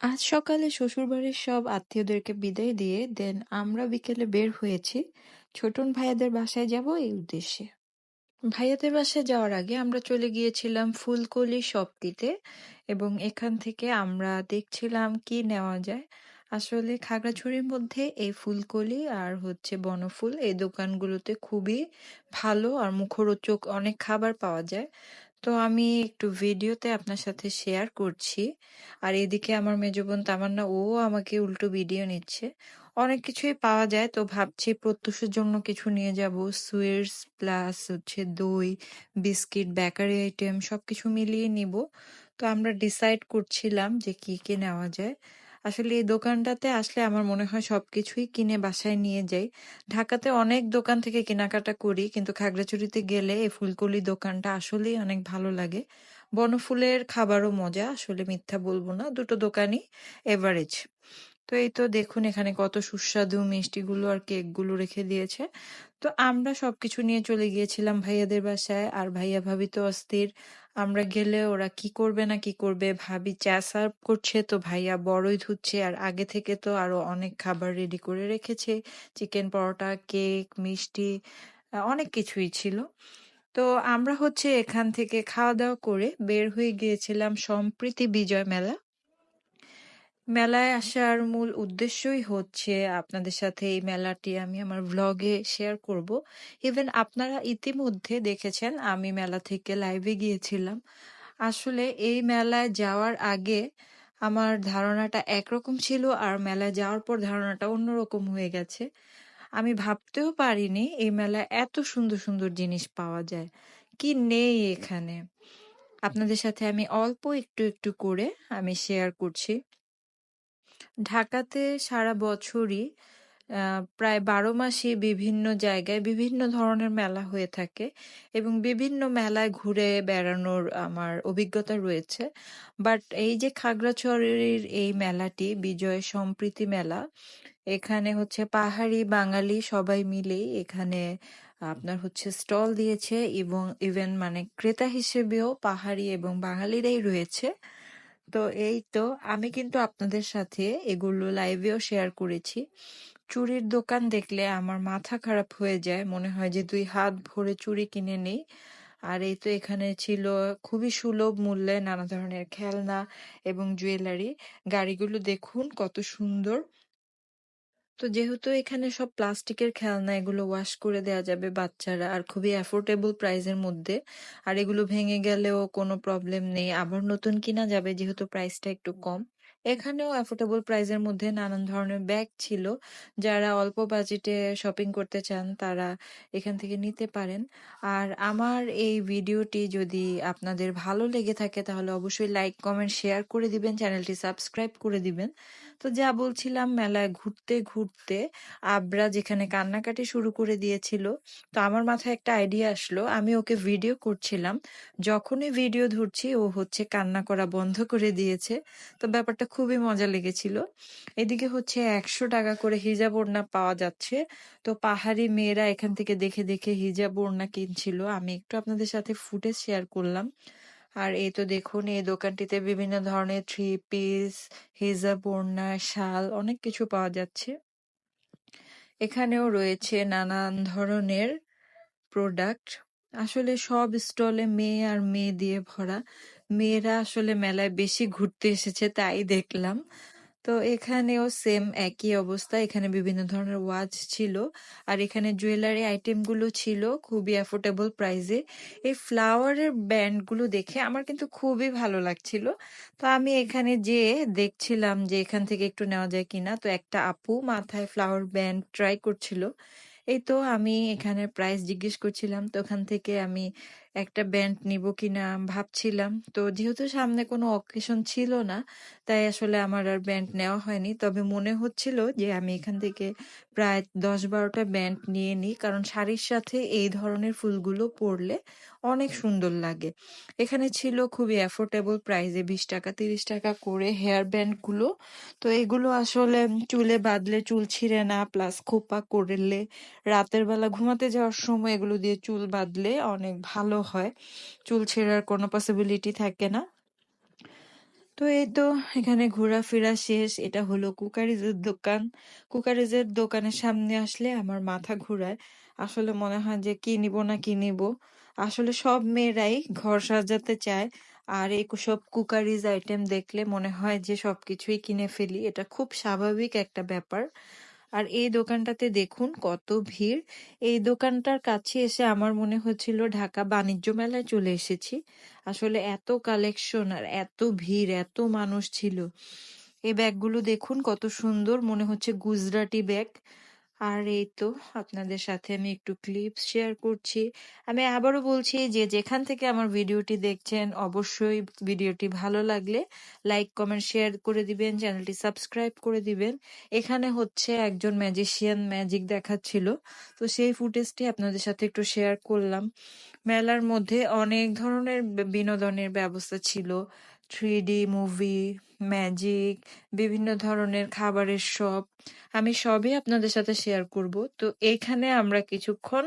আজ সকালে শ্বশুরবাড়ির সব আত্মীয়দেরকে বিদায় দিয়ে, দেন আমরা বিকেলে বের হয়েছি। ছোটন ভাইয়াদের বাসায় যাব এই উদ্দেশ্যে। ভাইয়াদের বাসায় যাওয়ার আগে আমরা চলে গিয়েছিলাম ফুলকলি শপটিতে এবং এখান থেকে আমরা দেখছিলাম কি নেওয়া যায়। আসলে খাগড়াছড়ির মধ্যে এই ফুলকলি আর হচ্ছে বনফুল এই দোকানগুলোতে খুবই ভালো আর মুখরোচক অনেক খাবার পাওয়া যায়। তো আমি একটু ভিডিওতে আপনার সাথে শেয়ার করছি। আর এদিকে আমার মেজো বোন তামান্না, ও আমাকে উল্টো ভিডিও নিচ্ছে। অনেক কিছুই পাওয়া যায়, তো ভাবছি প্রত্যুষের জন্য কিছু নিয়ে যাব। সুইটস প্লাস হচ্ছে দই, বিস্কিট, বেকারি আইটেম সবকিছু মিলিয়ে নিব। তো আমরা ডিসাইড করছিলাম যে কি কি নেওয়া যায়। আসলে এই দোকানটাতে আসলে আমার মনে হয় সবকিছুই কিনে বাসায় নিয়ে যাই। ঢাকাতে অনেক দোকান থেকে কেনাকাটা করি, কিন্তু খাগড়াছড়িতে গেলে এই ফুলকলি দোকানটা আসলেই অনেক ভালো লাগে। বনফুলের খাবারও মজা, আসলে মিথ্যা বলব না, দুটো দোকানই এভারেজ তো এই তো দেখুন এখানে কত সুস্বাদু মিষ্টিগুলো আর কেকগুলো রেখে দিয়েছে। তো আমরা সবকিছু নিয়ে চলে গিয়েছিলাম ভাইয়াদের বাসায় আর ভাইয়া ভাবি তো অস্থির। আমরা গেলে ওরা কি করবে না কি করবে ভাবি চা সার্ভ করছে তো ভাইয়া বড়ই ধুচ্ছে আর আগে থেকে তো আরও অনেক খাবার রেডি করে রেখেছে। চিকেন পরোটা, কেক, মিষ্টি অনেক কিছুই ছিল। তো আমরা হচ্ছে এখান থেকে খাওয়া দাওয়া করে বের হয়ে গিয়েছিলাম সম্প্রীতি বিজয় মেলা। মেলায় আসার মূল উদ্দেশ্যই হচ্ছে আপনাদের সাথে এই মেলাটি আমি আমার ভ্লগে শেয়ার করব। ইভেন আপনারা ইতিমধ্যে দেখেছেন, আমি মেলা থেকে লাইভে গিয়েছিলাম। আসলে এই মেলায় যাওয়ার আগে আমার ধারণাটা একরকম ছিল আর মেলায় যাওয়ার পর ধারণাটা অন্যরকম হয়ে গেছে। আমি ভাবতেও পারিনি এই মেলায় এত সুন্দর সুন্দর জিনিস পাওয়া যায়। কি নেই এখানে? আপনাদের সাথে আমি অল্প একটু একটু করে আমি শেয়ার করছি। ঢাকাতে সারা বছরই প্রায় বারো মাসই বিভিন্ন জায়গায় বিভিন্ন ধরনের মেলা হয়ে থাকে এবং বিভিন্ন মেলায় ঘুরে বেড়ানোর আমার অভিজ্ঞতা রয়েছে। বাট এই যে খাগড়াছড়ির এই মেলাটি, বিজয় সম্প্রীতি মেলা, এখানে হচ্ছে পাহাড়ি বাঙালি সবাই মিলেই এখানে আপনার হচ্ছে স্টল দিয়েছে এবং ইভেন মানে ক্রেতা হিসেবেও পাহাড়ি এবং বাঙালিরাই রয়েছে। তো এই তো আমি কিন্তু আপনাদের সাথে এগুলো লাইভেও শেয়ার করেছি। চুরির দোকান দেখলে আমার মাথা খারাপ হয়ে যায়। মনে হয় যে দুই হাত ভরে চুরি কিনে নেই। আর এই তো এখানে ছিল খুবই সুলভ মূল্যে নানা ধরনের খেলনা এবং জুয়েলারি গাড়িগুলো দেখুন কত সুন্দর। তো যেহেতু এখানে সব প্লাস্টিকের খেলনা এগুলো ওয়াশ করে দেওয়া যাবে বাচ্চারা, আর খুবই অ্যাফোর্ডেবল প্রাইসের মধ্যে, আর এগুলো ভেঙে গেলেও কোনো প্রবলেম নেই। আবার নতুন কিনা যাবে যেহেতু প্রাইসটা একটু কম। এখানেও অ্যাফোর্ডেবল প্রাইসের মধ্যে নানান ধরনের ব্যাগ ছিল। যারা অল্প বাজেটে শপিং করতে চান তারা এখান থেকে নিতে পারেন। আর আমার এই ভিডিওটি যদি আপনাদের ভালো লেগে থাকে তাহলে অবশ্যই লাইক কমেন্ট শেয়ার করে দিবেন, চ্যানেলটি সাবস্ক্রাইব করে দিবেন। তো যা বলছিলাম মেলায় ঘুরতে ঘুরতে আবরা যেখানে কান্নাকাটি শুরু করে দিয়েছিল, তো আমার মাথায় একটা আইডিয়া আসলো। আমি ওকে ভিডিও করছিলাম। যখনই ভিডিও ধরছি, ও হচ্ছে কান্না করা বন্ধ করে দিয়েছে। তো ব্যাপারটা খুবই মজা লেগেছিল। এদিকে হচ্ছে একশো টাকা করে হিজাব ওড়না পাওয়া যাচ্ছে। তো পাহাড়ি মেয়েরা এখান থেকে দেখে দেখে হিজাব ওড়না কিনছিল। আমি একটু আপনাদের সাথে ফুটেজ শেয়ার করলাম। আর এই তো দেখুন, এই দোকানটিতে বিভিন্ন ধরনের থ্রি পিস হিজাব, ওড়না, শাল অনেক কিছু পাওয়া যাচ্ছে। এখানেও রয়েছে নানান ধরনের প্রোডাক্ট আসলে সব স্টলে মেয়ে আর মেয়ে দিয়ে ভরা। মেয়েরা আসলে মেলায় বেশি ঘুরতে এসেছে, তাই দেখলাম। তো এখানেও সেম একই অবস্থা। এখানে বিভিন্ন ধরনের ওয়াচ ছিল। আর এখানে জুয়েলারি আইটেমগুলো ছিল খুবই অ্যাফোর্ডেবল প্রাইসে এই ফ্লাওয়ারের ব্যান্ডগুলো দেখে আমার কিন্তু খুবই ভালো লাগছিল। তো আমি এখানে যে দেখছিলাম যে এখান থেকে একটু নেওয়া যায় কিনা। তো একটা আপু মাথায় ফ্লাওয়ার ব্যান্ড ট্রাই করছিল। এই তো আমি এখানে প্রাইস জিজ্ঞেস করছিলাম। তো ওখান থেকে আমি একটা ব্যান্ড নিব কিনা ভাবছিলাম। তো যেহেতু সামনে কোনো অকেশন ছিল না, তাই আসলে আমার আর ব্যান্ড নেওয়া হয়নি। তবে মনে হচ্ছিল যে আমি এখান থেকে প্রায় দশ বারোটা ব্যান্ড নিয়ে নিই, কারণ শাড়ির সাথে এই ধরনের ফুলগুলো পরলে অনেক সুন্দর লাগে। এখানে ছিল খুবই অ্যাফোর্ডেবল প্রাইসে বিশ টাকা, তিরিশ টাকা করে হেয়ার ব্যান্ডগুলো তো এগুলো আসলে চুলে বাঁধলে চুল ছিঁড়ে না প্লাস খোপা করলে রাতের বেলা ঘুমাতে যাওয়ার সময় এগুলো দিয়ে চুল বাঁধলে অনেক ভালো হয় চুল ছেঁড়ার কোনো পসিবিলিটি থাকে না তো এই তো এখানে ঘোরাফেরা শেষ। এটা হলো কুকারিজের দোকান। কুকারিজের দোকানের সামনে আসলে আমার মাথা ঘুরায়। আসলে মনে হয় যে কি নিব না কি নিব। আসলে সব মেয়েরাই ঘর সাজাতে চায়। আর এই সব কুকারিজ আইটেম দেখলে মনে হয় যে সবকিছুই কিনে ফেলি। এটা খুব স্বাভাবিক একটা ব্যাপার। আর এই দোকানটাতে দেখুন কত ভিড়। এই দোকানটার কাছে এসে আমার মনে হচ্ছিল ঢাকা বাণিজ্য মেলায় চলে এসেছি। আসলে এত কালেকশন আর এত ভিড়, এত মানুষ ছিল। এই ব্যাগগুলো দেখুন কত সুন্দর মনে হচ্ছে গুজরাটি ব্যাগ। আর এই তো আপনাদের সাথে আমি একটু ক্লিপস শেয়ার করছি। আমি আবারও বলছি যে, যেখান থেকে আমার ভিডিওটি দেখছেন, অবশ্যই ভিডিওটি ভালো লাগলে লাইক কমেন্ট শেয়ার করে দিবেন, চ্যানেলটি সাবস্ক্রাইব করে দিবেন। এখানে হচ্ছে একজন ম্যাজিশিয়ান ম্যাজিক দেখাচ্ছিল। তো সেই ফুটেজটি আপনাদের সাথে একটু শেয়ার করলাম। মেলার মধ্যে অনেক ধরনের বিনোদনের ব্যবস্থা ছিল। থ্রি মুভি ম্যাজিক বিভিন্ন ধরনের খাবারের শপ আমি সবই আপনাদের সাথে শেয়ার করব। তো এখানে আমরা কিছুক্ষণ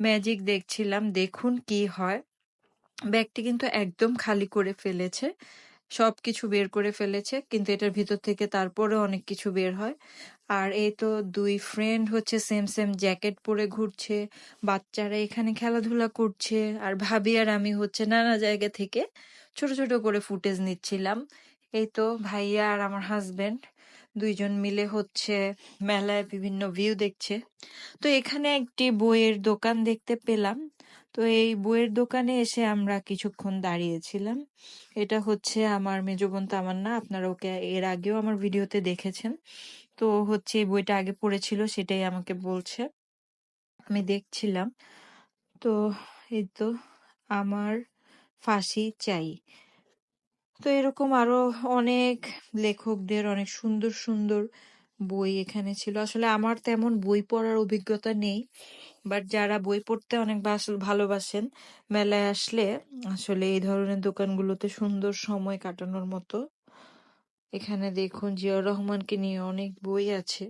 ম্যাজিক দেখছিলাম, দেখুন কি হয়। ব্যাগটি কিন্তু একদম খালি করে ফেলেছে সব কিছু বের করে ফেলেছে, কিন্তু এটার ভিতর থেকে তারপরে অনেক কিছু বের হয়। আর এই তো দুই ফ্রেন্ড হচ্ছে সেম সেম জ্যাকেট পরে ঘুরছে, বাচ্চারা এখানে খেলাধুলা করছে, আর ভাবি আর আমি হচ্ছে নানা জায়গা থেকে ছোট ছোট করে ফুটেজ নিচ্ছিলাম। এই তো ভাইয়া আর আমার হাজবেন্ড দুইজন মিলে হচ্ছে মেলায় বিভিন্ন ভিউ দেখছে। তো এখানে একটি বইয়ের দোকান দেখতে পেলাম। তো এই বইয়ের দোকানে এসে আমরা কিছুক্ষণ দাঁড়িয়েছিলাম। এটা হচ্ছে আমার মেজ বোন তামান্না, আপনারা ওকে এর আগেও আমার ভিডিওতে দেখেছেন। তো হচ্ছে এই বইটা আগে পড়েছিল, সেটাই আমাকে বলছে। আমি দেখছিলাম। তো এই তো আমার ফাঁসি চাই। তো এরকম আরও অনেক লেখকদের, অনেক সুন্দর সুন্দর বই এখানে ছিল। আসলে আমার তেমন বই পড়ার অভিজ্ঞতা নেই বাট যারা বই পড়তে অনেক ভালোবাসেন, মেলায় আসলে আসলে এই ধরনের দোকানগুলোতে সুন্দর সময় কাটানোর মতো। এখানে দেখুন, জিয়াউর রহমানকে নিয়ে অনেক বই আছে।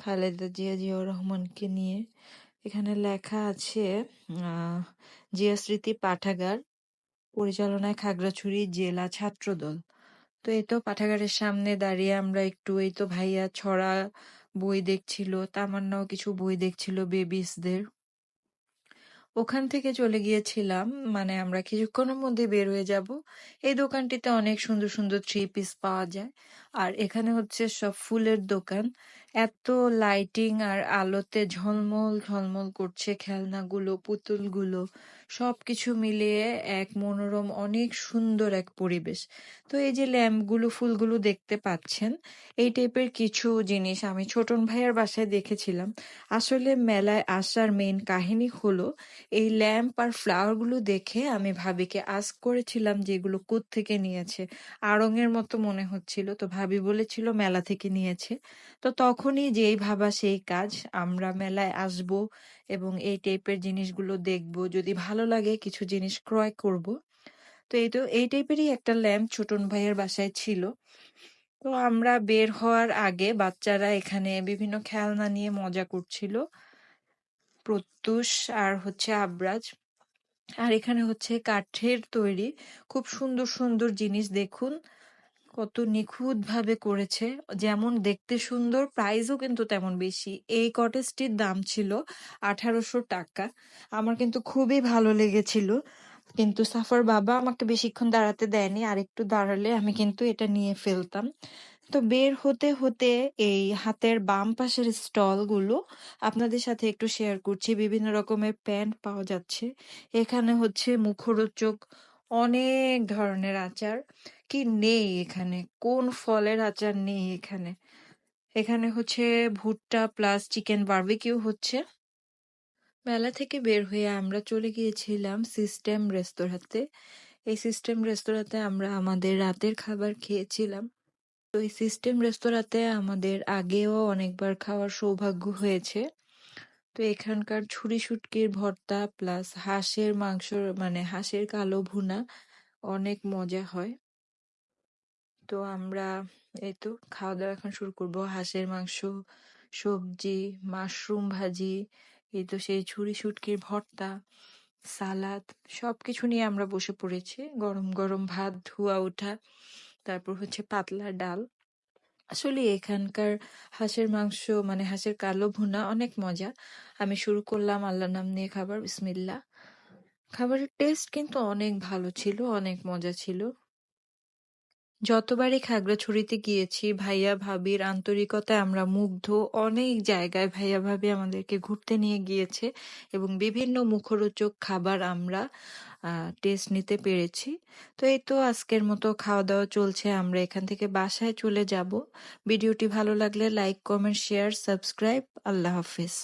খালেদা জিয়া, জিয়াউর রহমানকে নিয়ে এখানে লেখা আছে জিয়া স্মৃতি পাঠাগার। পরিচালনায় খাগড়াছড়ি জেলা ছাত্রদল। তো এই তো পাঠাগারের সামনে দাঁড়িয়ে আমরা একটু এই তো ভাইয়া ছড়া বই দেখছিল, তামান্নাও কিছু বই দেখছিল বেবিসদের। ওখান থেকে চলে গিয়েছিলাম মানে আমরা কিছুক্ষণের মধ্যে বের হয়ে যাব। এই দোকানটিতে অনেক সুন্দর সুন্দর থ্রি পিস পাওয়া যায়। আর এখানে হচ্ছে সব ফুলের দোকান। এত লাইটিং আর আলোতে ঝলমল ঝলমল করছে খেলনাগুলো, পুতুলগুলো, সবকিছু মিলিয়ে এক মনোরম, অনেক সুন্দর এক পরিবেশ। তো এই যে ল্যাম্পগুলো, ফুলগুলো দেখতে পাচ্ছেন, এই টাইপের কিছু জিনিস আমি ছোটন ভাইয়ের বাসায় দেখেছিলাম। আসলে মেলায় আসার মেন কাহিনী হলো, এই ল্যাম্প আর ফ্লাওয়ারগুলো দেখে আমি ভাবিকে আস্ক করেছিলাম যে এগুলো থেকে নিয়েছে। আড়ঙের মতো মনে হচ্ছিল। তো ভাবি বলেছিল, মেলা থেকে নিয়েছে। তো তখনই যেই ভাবা সেই কাজ আমরা মেলায় আসব এবং এই টাইপের জিনিসগুলো দেখব। যদি ভালো লাগে কিছু জিনিস ক্রয় করব। তো এই তো, এই টাইপেরই একটা ল্যাম্প ছোটন ভাইয়ের বাসায় ছিল। তো আমরা বের হওয়ার আগে বাচ্চারা এখানে বিভিন্ন খেলনা নিয়ে মজা করছিল। প্রত্যুষ আর হচ্ছে আবরাজ। আর এখানে হচ্ছে কাঠের তৈরি। খুব সুন্দর সুন্দর জিনিস দেখুন। কত নিখুঁত ভাবে করেছে। যেমন দেখতে সুন্দর প্রাইসও কিন্তু তেমন বেশি। এই কটেজটির দাম ছিল আঠারোশো টাকা। আমার কিন্তু খুবই ভালো লেগেছিল। কিন্তু সাফার বাবা আমাকে বেশিক্ষণ দাঁড়াতে দেয়নি। আর একটু দাঁড়ালে আমি কিন্তু এটা নিয়ে ফেলতাম। তো বের হতে হতে এই হাতের বাম পাশের স্টলগুলো আপনাদের সাথে একটু শেয়ার করছি। বিভিন্ন রকমের প্যান্ট পাওয়া যাচ্ছে। এখানে হচ্ছে মুখরোচক অনেক ধরনের আচার। কি নেই এখানে? কোন ফলের আচার নেই এখানে? এখানে হচ্ছে ভুট্টা প্লাস চিকেন বার্বিকিউ হচ্ছে। মেলা থেকে বের হয়ে আমরা চলে গিয়েছিলাম সিস্টেম রেস্তোরাঁতে এই সিস্টেম রেস্তোরাঁতে আমরা আমাদের রাতের খাবার খেয়েছিলাম। তো এই সিস্টেম রেস্তোরাঁতে আমাদের আগেও অনেকবার খাওয়ার সৌভাগ্য হয়েছে। তো এখানকার ছুরি শুটকির ভর্তা প্লাস হাঁসের মাংস মানে হাঁসের কালো ভুনা অনেক মজা হয় তো আমরা এই তো খাওয়া দাওয়া এখন শুরু করব হাঁসের মাংস সবজি মাশরুম ভাজি এই তো সেই ছুরি শুটকির ভর্তা সালাদ সব কিছু নিয়ে আমরা বসে পড়েছি। গরম, গরম ভাত ধোয়া ওঠা। তারপর হচ্ছে পাতলা ডাল। আসলে এখানকার হাঁসের মাংস মানে হাঁসের কালো ভুনা অনেক মজা। আমি শুরু করলাম আল্লাহর নাম নিয়ে খাবার বিসমিল্লাহ। খাবারের টেস্ট কিন্তু অনেক ভালো ছিল, অনেক মজা ছিল। যতবারই খাগড়াছড়িতে গিয়েছি ভাইয়া ভাবির আন্তরিকতায় আমরা মুগ্ধ। অনেক জায়গায় ভাইয়া ভাবি আমাদেরকে ঘুরতে নিয়ে গিয়েছে এবং বিভিন্ন মুখরোচক খাবার আমরা টেস্ট নিতে পেরেছি। তো এই তো আজকের মতো খাওয়া দাওয়া চলছে। আমরা এখান থেকে বাসায় চলে যাব। ভিডিওটি ভালো লাগলে লাইক কমেন্ট শেয়ার সাবস্ক্রাইব আল্লাহ হাফিজ।